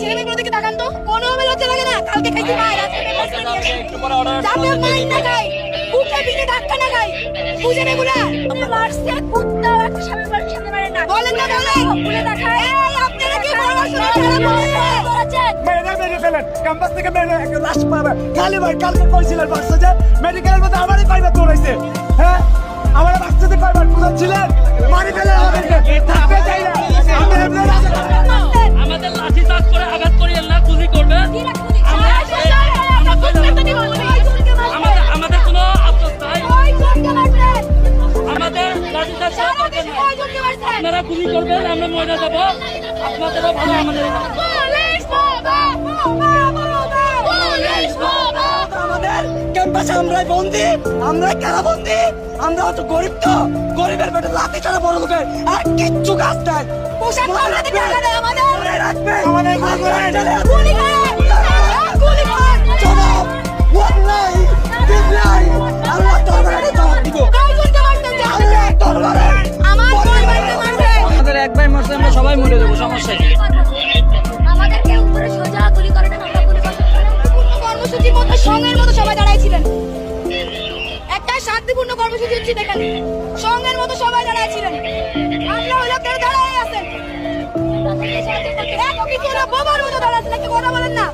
ছেলে মেয়েগুলো দিকে তাকান তো। কোনো ভাবে লজ্জা লাগে না। কালকে খাইছি মায়ের যাতে মাইন না খাই বুকে পিঠে ধাক্কা না খাই বুঝেন এগুলা মারছে কুত্তাও একটা সামনে মার সামনে মারে না। বলেন না বলেন। বলে দেখায় এই আপনারা কি পড়াশোনা মেরে মেরে ফেলেন। ক্যাম্পাস থেকে মেরে লাশ পাবে। কালি ভাই কালকে কইছিলেন বাক্সা যে মেডিকেলের মধ্যে আমারই কয়বার দৌড়াইছে। হ্যাঁ? আমার বাক্সাতে কয়বার বুঝাচ্ছিলেন? মারি ফেলেন আমাদেরকে। আপনারা গুলি করবেন আমরা মরে যাব। আপনাদেরও ভালো আমাদের আমাদের ক্যাম্পাসে আমরাই বন্দি আমরাই আমরা হচ্ছে গরিব তো। গরিবের পেটে লাঠি ছাড়া বড় লোকের আর কিচ্ছু কাজ নাই। পোশাক পাল্টাতে আমাদের। রাখবে। আমাদের। সবাই মরে যাব, সমস্যা কি? মধ্যে সঙ্গের মতো সবাই দাঁড়াইছিলেন। একটা শান্তিপূর্ণ কর্মসূচি হচ্ছে এখানে সঙ্গের মতো সবাই দাঁড়াইছিলেন। আমরা হইলে আপনারা দাঁড়াই আছেন। মতো দাঁড়াচ্ছেন একটা কথা বলেন না।